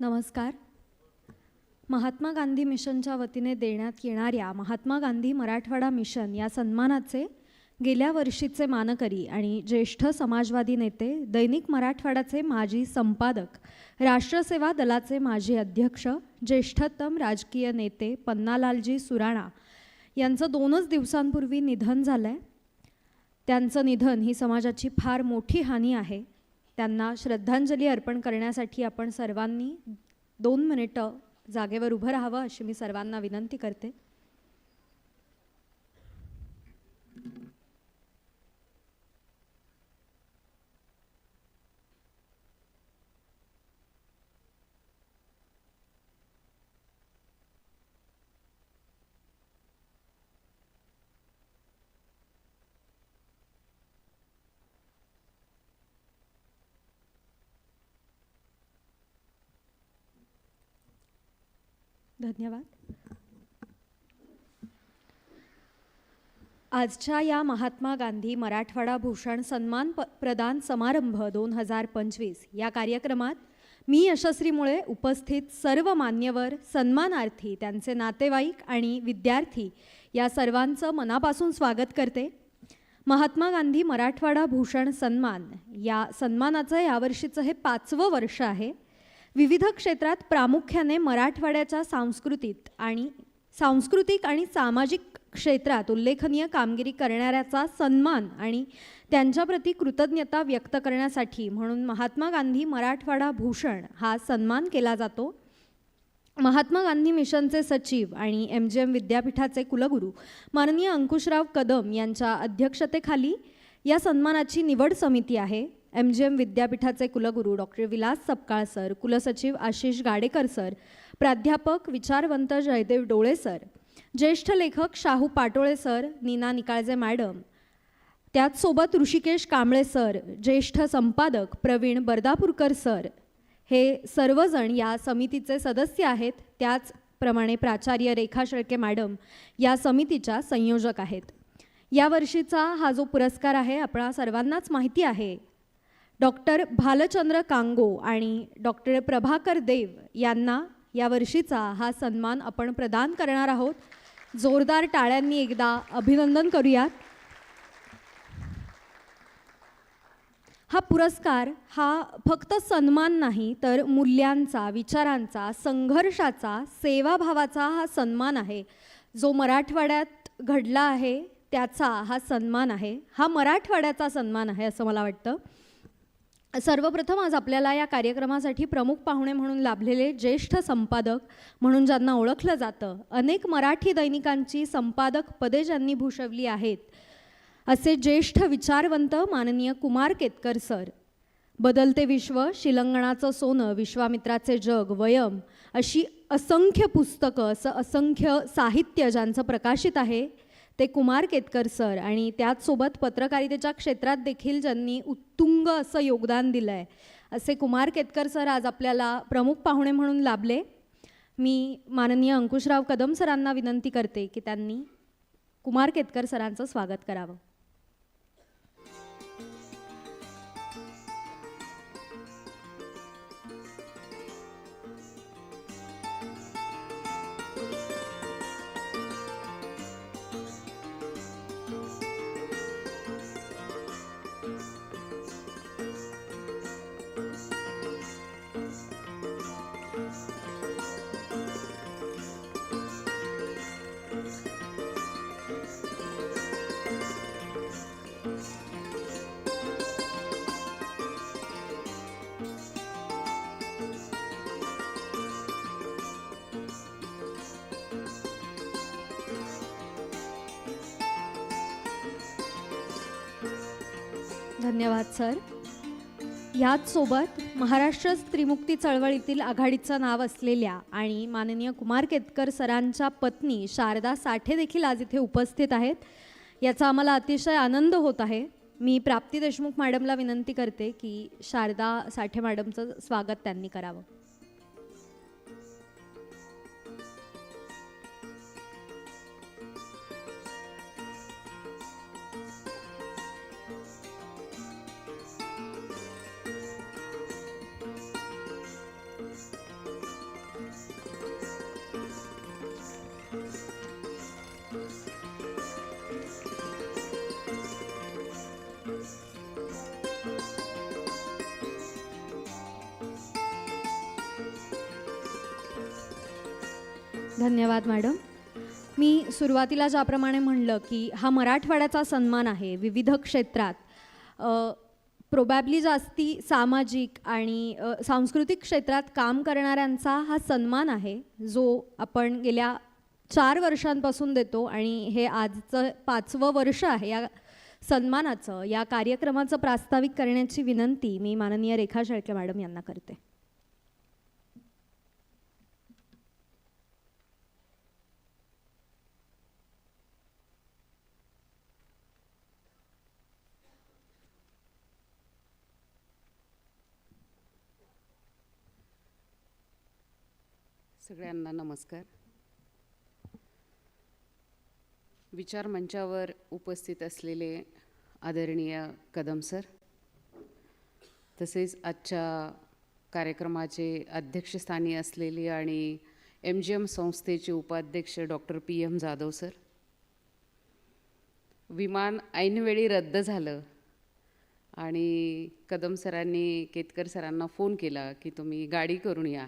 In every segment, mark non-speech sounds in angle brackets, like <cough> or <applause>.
नमस्कार. महात्मा गांधी मिशनच्या वतीने देण्यात येणाऱ्या महात्मा गांधी मराठवाडा मिशन या सन्मानाचे गेल्या वर्षीचे मानकरी आणि ज्येष्ठ समाजवादी नेते दैनिक मराठवाड्याचे माजी संपादक राष्ट्रसेवा दलाचे माजी अध्यक्ष ज्येष्ठतम राजकीय नेते पन्नालालजी सुराणा यांचं दोनच दिवसांपूर्वी निधन झालं आहे त्यांचं निधन ही समाजाची फार मोठी हानी आहे. त्यांना श्रद्धांजली अर्पण करण्यासाठी आपण सर्वांनी दोन मिनिटं जागेवर उभं राहावं अशी मी सर्वांना विनंती करते. धन्यवाद. आजच्या या महात्मा गांधी मराठवाडा भूषण सन्मान प प्रदान समारंभ दोन हजार पंचवीस या कार्यक्रमात मी यशस्वीमुळे उपस्थित सर्व मान्यवर सन्मानार्थी त्यांचे नातेवाईक आणि विद्यार्थी या सर्वांचं मनापासून स्वागत करते. महात्मा गांधी मराठवाडा भूषण सन्मान या सन्मानाचं यावर्षीचं हे पाचवं वर्ष आहे. विविध क्षेत्रात प्रामुख्याने मराठवाड्याच्या सांस्कृतिक आणि सांस्कृतिक आणि सामाजिक क्षेत्रात उल्लेखनीय कामगिरी करणाऱ्याचा सन्मान आणि त्यांच्याप्रती कृतज्ञता व्यक्त करण्यासाठी म्हणून महात्मा गांधी मराठवाडा भूषण हा सन्मान केला जातो. महात्मा गांधी मिशनचे सचिव आणि एम जी एम विद्यापीठाचे कुलगुरू माननीय अंकुशराव कदम यांच्या अध्यक्षतेखाली या सन्मानाची निवड समिती आहे. एम जी एम विद्यापीठाचे कुलगुरू डॉक्टर विलास सपकाळ सर कुलसचिव आशिष गाडेकर सर प्राध्यापक विचारवंत जयदेव डोळे सर ज्येष्ठ लेखक शाहू पाटोळे सर नीना निकाळजे मॅडम. त्याचसोबत ऋषिकेश कांबळे सर ज्येष्ठ संपादक प्रवीण बर्दापूरकर सर. हे सर्वजण या समितीचे सदस्य आहेत. त्याचप्रमाणे प्राचार्य रेखा शेळके मॅडम या समितीच्या संयोजक आहेत. यावर्षीचा हा जो पुरस्कार आहे आपणा सर्वांनाच माहिती आहे. डॉक्टर भालचंद्र कांगो आणि डॉक्टर प्रभाकर देव यांना यावर्षीचा हा सन्मान आपण प्रदान करणार आहोत. जोरदार टाळ्यांनी एकदा अभिनंदन करूयात. हा पुरस्कार हा फक्त सन्मान नाही तर मूल्यांचा विचारांचा संघर्षाचा सेवाभावाचा हा सन्मान आहे. जो मराठवाड्यात घडला आहे त्याचा हा सन्मान आहे. हा मराठवाड्याचा सन्मान आहे असं मला वाटतं. सर्वप्रथम आज आपल्याला या कार्यक्रमासाठी प्रमुख पाहुणे म्हणून लाभलेले ज्येष्ठ संपादक म्हणून ज्यांना ओळखलं जातं अनेक मराठी दैनिकांची संपादक पदे ज्यांनी भूषवली आहेत असे ज्येष्ठ विचारवंत माननीय कुमार केतकर सर. बदलते विश्व शिलंगणाचं सोनं विश्वामित्राचे जग वयम अशी असंख्य पुस्तकं असं असंख्य साहित्य ज्यांचं प्रकाशित आहे ते कुमार केतकर सर आणि त्याचसोबत पत्रकारितेच्या क्षेत्रात देखील ज्यांनी उत्तुंग असं योगदान दिलं आहे असे कुमार केतकर सर आज आपल्याला प्रमुख पाहुणे म्हणून लाभले. मी माननीय अंकुशराव कदम सरांना विनंती करते की त्यांनी कुमार केतकर सरांचं स्वागत करावं. धन्यवाद सर. याचसोबत महाराष्ट्र स्त्रीमुक्ती चळवळीतील आघाडीचं नाव असलेल्या आणि माननीय कुमार केतकर सरांच्या पत्नी शारदा साठे देखील आज इथे उपस्थित आहेत. याचा आम्हाला अतिशय आनंद होत आहे. मी प्राप्ती देशमुख मॅडमला विनंती करते की शारदा साठे मॅडमचं स्वागत त्यांनी करावं. धन्यवाद मॅडम. मी सुरुवातीला ज्याप्रमाणे म्हणलं की हा मराठवाड्याचा सन्मान आहे विविध क्षेत्रात प्रोबॅबली जास्ती सामाजिक आणि सांस्कृतिक क्षेत्रात काम करणाऱ्यांचा हा सन्मान आहे जो आपण गेल्या चार वर्षांपासून देतो आणि हे आजचं पाचवं वर्ष आहे या सन्मानाचं या कार्यक्रमाचं प्रास्ताविक करण्याची विनंती मी माननीय रेखा शेळके मॅडम यांना करते. सगळ्यांना नमस्कार. विचार मंचावर उपस्थित असलेले आदरणीय कदम सर तसेच आजच्या कार्यक्रमाचे अध्यक्षस्थानी असलेले आणि एम जी एम संस्थेचे उपाध्यक्ष doctor P M Jadhav sir. विमान ऐनवेळी रद्द झालं आणि कदम सरांनी केतकर सरांना फोन केला की तुम्ही गाडी करून या.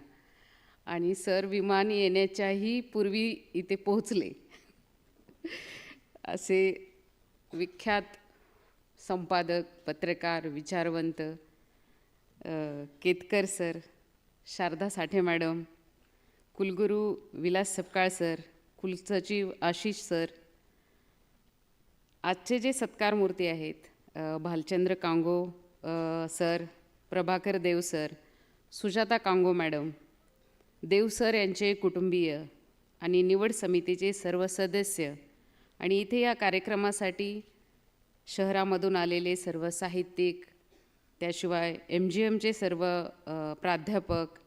आणि सर विमान येण्याच्याही पूर्वी इथे पोहोचले. असे विख्यात संपादक पत्रकार विचारवंत केतकर सर शारदा साठे मॅडम कुलगुरू विलास सपकाळ सर कुलसचिव आशिष सर आजचे जे सत्कार मूर्ती आहेत Bhalchandra Kango sir Prabhakar Dev sir Sujata Kango madam Dev sir यांचे कुटुंबीय आणि निवड समितीचे सर्व सदस्य आणि इथे या कार्यक्रमासाठी शहरामधून आलेले सर्व साहित्यिक त्याशिवाय एम जी एमचे सर्व प्राध्यापक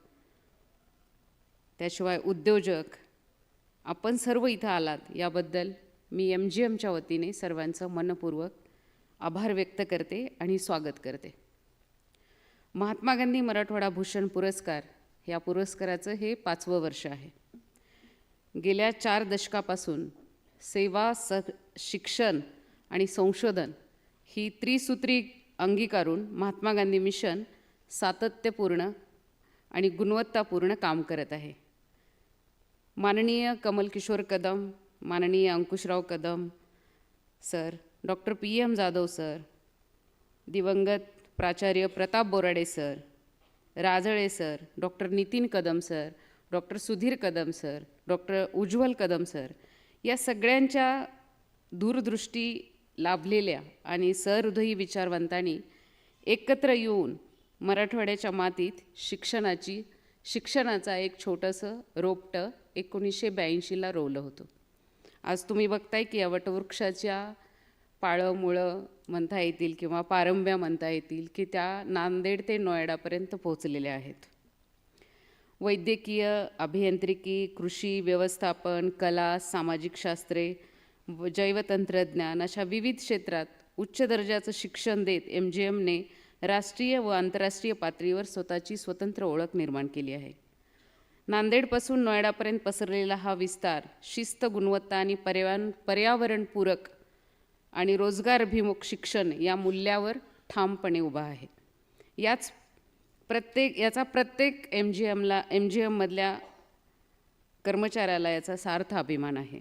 त्याशिवाय उद्योजक आपण सर्व इथं आलात याबद्दल मी एम जी एमच्या वतीने सर्वांचं मनपूर्वक आभार व्यक्त करते आणि स्वागत करते. महात्मा गांधी मराठवाडा भूषण पुरस्कार या पुरस्काराचं हे पाचवं वर्ष आहे. गेल्या चार दशकापासून सेवा स शिक्षण आणि संशोधन ही त्रिसूत्री अंगीकारून महात्मा गांधी मिशन सातत्यपूर्ण आणि गुणवत्तापूर्ण काम करत आहे. माननीय कमल किशोर कदम माननीय Ankushrao Kadam sir doctor P M Jadhav sir दिवंगत प्राचार्य Pratap Borade sir Rajale sir doctor Nitin Kadam sir doctor Sudhir Kadam sir doctor Ujjwal Kadam sir या सगळ्यांच्या दूरदृष्टी लाभलेल्या आणि सहृदयी विचारवंतांनी एकत्र येऊन मराठवाड्याच्या मातीत शिक्षणाची शिक्षणाचा एक छोटंसं रोपटं एकोणीसशे ब्याऐंशीला रोवलं होतं. आज तुम्ही बघताय की या वटवृक्षाच्या पाळं मुळं म्हणता येतील किंवा पारंब्या म्हणता येतील की त्या नांदेड ते नोएडापर्यंत पोहोचलेल्या आहेत. वैद्यकीय अभियांत्रिकी कृषी व्यवस्थापन कला सामाजिक शास्त्रे जैवतंत्रज्ञान अशा विविध क्षेत्रात उच्च दर्जाचं शिक्षण देत एम जी एमने राष्ट्रीय व आंतरराष्ट्रीय पातळीवर स्वतःची स्वतंत्र ओळख निर्माण केली आहे. नांदेडपासून नोएडापर्यंत पसरलेला हा विस्तार शिस्त गुणवत्ता आणि पर्यावरण पर्यावरणपूरक आणि रोजगारभिमुख शिक्षण या मूल्यावर ठामपणे उभा आहे. याच प्रत्येक याचा प्रत्येक एम जी एमला एम जी एममधल्या कर्मचाऱ्याला याचा सार्थ अभिमान आहे.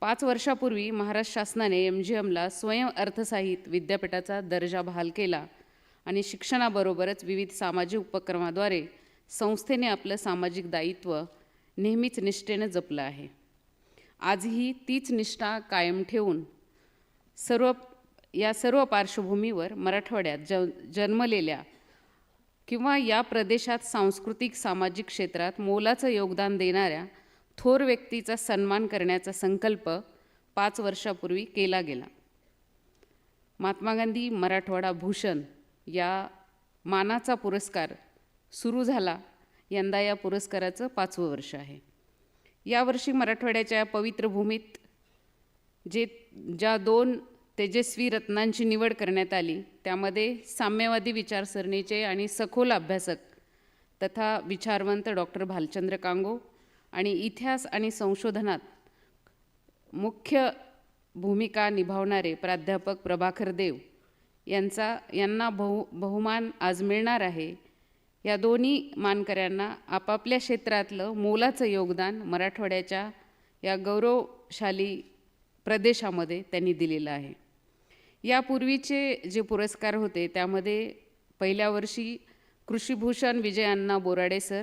पाच वर्षापूर्वी महाराष्ट्र शासनाने एम जी एमला स्वयं अर्थसाहित विद्यापीठाचा दर्जा बहाल केला आणि शिक्षणाबरोबरच विविध सामाजिक उपक्रमाद्वारे संस्थेने आपलं सामाजिक दायित्व नेहमीच निष्ठेनं जपलं आहे. आजही तीच निष्ठा कायम ठेवून सर्व या सर्व पार्श्वभूमीवर मराठवाड्यात ज जन्मलेल्या किंवा या प्रदेशात सांस्कृतिक सामाजिक क्षेत्रात मोलाचं योगदान देणाऱ्या थोर व्यक्तीचा सन्मान करण्याचा संकल्प पाच वर्षापूर्वी केला गेला. महात्मा गांधी मराठवाडा भूषण या मानाचा पुरस्कार सुरू झाला. यंदा या पुरस्काराचं पाचवं वर्ष आहे. यावर्षी मराठवाड्याच्या पवित्र भूमीत जे ज्या दोन तेजस्वी रत्नांची निवड करण्यात आली त्यामध्ये साम्यवादी विचारसरणीचे आणि सखोल अभ्यासक तथा विचारवंत डॉक्टर भालचंद्र कांगो आणि इतिहास आणि संशोधनात मुख्य भूमिका निभावणारे प्राध्यापक प्रभाकर देव यांचा यांना बहु बहुमान आज मिळणार आहे. या दोन्ही मानकऱ्यांना आपापल्या क्षेत्रातलं मोलाचं योगदान मराठवाड्याच्या या गौरवशाली प्रदेशामध्ये त्यांनी दिलेलं आहे. यापूर्वीचे जे पुरस्कार होते त्यामध्ये पहिल्या वर्षी कृषीभूषण विजय अण्णा बोराडे सर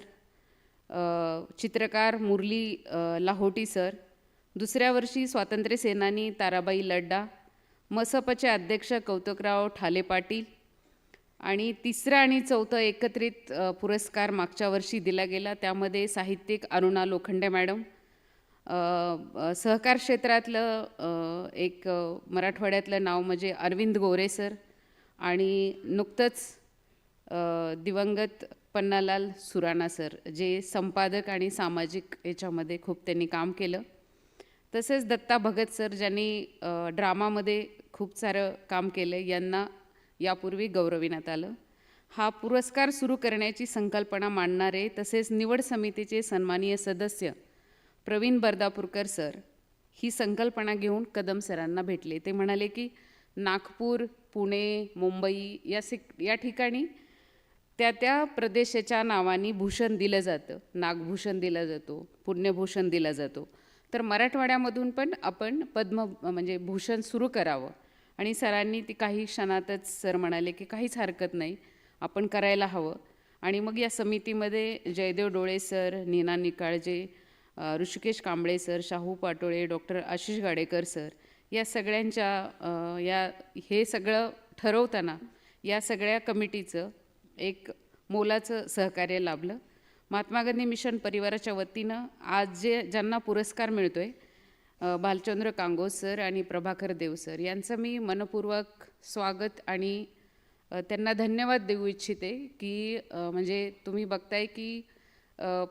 चित्रकार मुरली लाहोटी सर दुसऱ्या वर्षी स्वातंत्र्य सेनानी ताराबाई लड्डा मसपचे अध्यक्ष कौतुकराव ठाले पाटील आणि तिसरा आणि चौथं एकत्रित पुरस्कार मागच्या वर्षी दिला गेला. त्यामध्ये साहित्यिक अरुणा लोखंडे मॅडम सहकार क्षेत्रातलं एक मराठवाड्यातलं नाव म्हणजे अरविंद गोरे सर आणि नुकतंच दिवंगत पन्नालाल सुराणा सर जे संपादक आणि सामाजिक याच्यामध्ये खूप त्यांनी काम केलं. तसेच दत्ता भगत सर ज्यांनी ड्रामामध्ये खूप सारं काम केलं यांना यापूर्वी गौरविण्यात आलं. हा पुरस्कार सुरू करण्याची संकल्पना मांडणारे तसेच निवड समितीचे सन्माननीय सदस्य प्रवीण बर्दापूरकर सर ही संकल्पना घेऊन कदम सरांना भेटले. ते म्हणाले की नागपूर पुणे मुंबई या सिक या ठिकाणी त्या त्या प्रदेशाच्या नावाने भूषण दिलं जातं. नागभूषण दिला जातो पुण्यभूषण दिला जातो. तर मराठवाड्यामधून पण आपण पद्म म्हणजे भूषण सुरू करावं. आणि सरांनी ती काही क्षणातच सर म्हणाले की काहीच हरकत नाही आपण करायला हवं. आणि मग या समितीमध्ये Jaidev Dole sir Neena Nikalje Hrishikesh Kamble sir Shahu Patole doctor Ashish Gadekar sir या सगळ्यांच्या या हे सगळं ठरवताना या सगळ्या कमिटीचं एक मोलाचं सहकार्य लाभलं. महात्मा गांधी मिशन परिवाराच्या वतीनं आज जे ज्यांना पुरस्कार मिळतो आहे भालचंद्र कांगो सर आणि प्रभाकर देव सर यांचं मी मनपूर्वक स्वागत आणि त्यांना धन्यवाद देऊ इच्छिते की म्हणजे तुम्ही बघताय की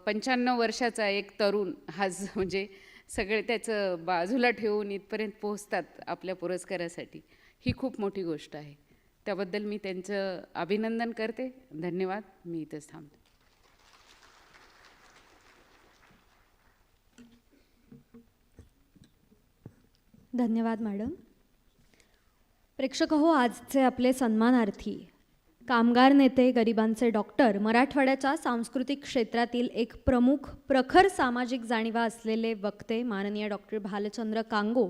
पंच्याण्णव वर्षाचा एक तरुण हाच <laughs> म्हणजे सगळे त्याचं बाजूला ठेवून इथपर्यंत पोहोचतात आपल्या पुरस्कारासाठी. ही खूप मोठी गोष्ट आहे. त्याबद्दल मी त्यांचं अभिनंदन करते. धन्यवाद. मी इथंच थांबते. धन्यवाद मॅडम. प्रेक्षक हो आजचे आपले सन्मानार्थी कामगार नेते गरिबांचे डॉक्टर मराठवाड्याच्या सांस्कृतिक क्षेत्रातील एक प्रमुख प्रखर सामाजिक जाणीवा असलेले वक्ते माननीय डॉक्टर भालचंद्र कांगो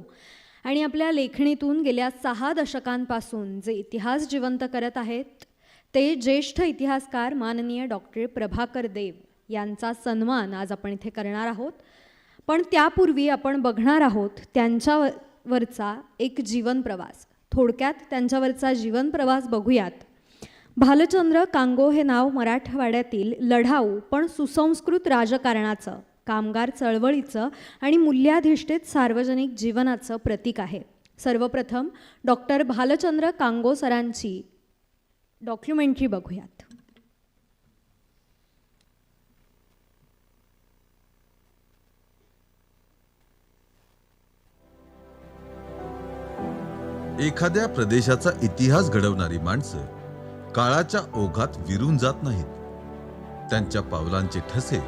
आणि आपल्या लेखणीतून गेल्या सहा दशकांपासून जे इतिहास जिवंत करत आहेत ते ज्येष्ठ इतिहासकार माननीय डॉक्टर प्रभाकर देव यांचा सन्मान आज आपण इथे करणार आहोत. पण त्यापूर्वी आपण बघणार आहोत त्यांच्यावर वरचा एक जीवन प्रवास. थोडक्यात त्यांच्यावरचा जीवन प्रवास बघूयात. भालचंद्र कांगो हे नाव मराठवाड्यातील लढाऊ पण सुसंस्कृत राजकारणाचं कामगार चळवळीचं आणि मूल्याधिष्ठित सार्वजनिक जीवनाचं प्रतीक आहे. सर्वप्रथम डॉक्टर भालचंद्र कांगो सरांची डॉक्युमेंटरी बघूयात. एखाद्या प्रदेशाचा इतिहास घडवणारी माणसं काळाच्या ओघात विरून जात नाहीत. त्यांच्या पावलांचे ठसे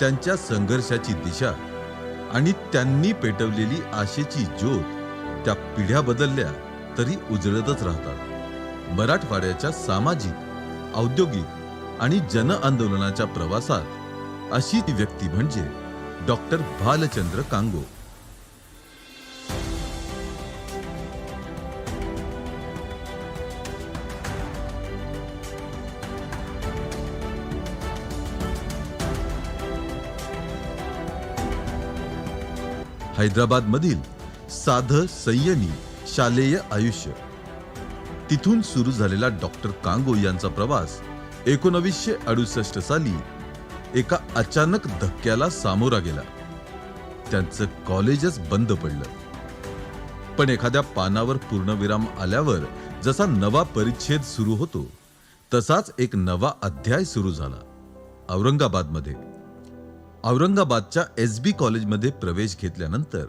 त्यांच्या संघर्षाची दिशा आणि त्यांनी पेटवलेली आशेची ज्योत त्या पिढ्या बदलल्या तरी उजळतच राहतात. मराठवाड्याच्या सामाजिक औद्योगिक आणि जन आंदोलनाच्या प्रवासात अशी ती व्यक्ती म्हणजे डॉक्टर भालचंद्र कांगो. हैदराबादमधील साधं संयमी शालेय आयुष्य. तिथून सुरू झालेला डॉक्टर कांगो यांचा प्रवास एकोणवीसशे अडुसष्ट साली एका अचानक धक्क्याला सामोरा गेला. त्यांचं कॉलेजच बंद पडलं. पण एखाद्या पानावर पूर्णविराम आल्यावर जसा नवा परिच्छेद सुरू होतो तसाच एक नवा अध्याय सुरू झाला औरंगाबादमध्ये. औरंगाबादच्या एस बी कॉलेजमध्ये प्रवेश घेतल्यानंतर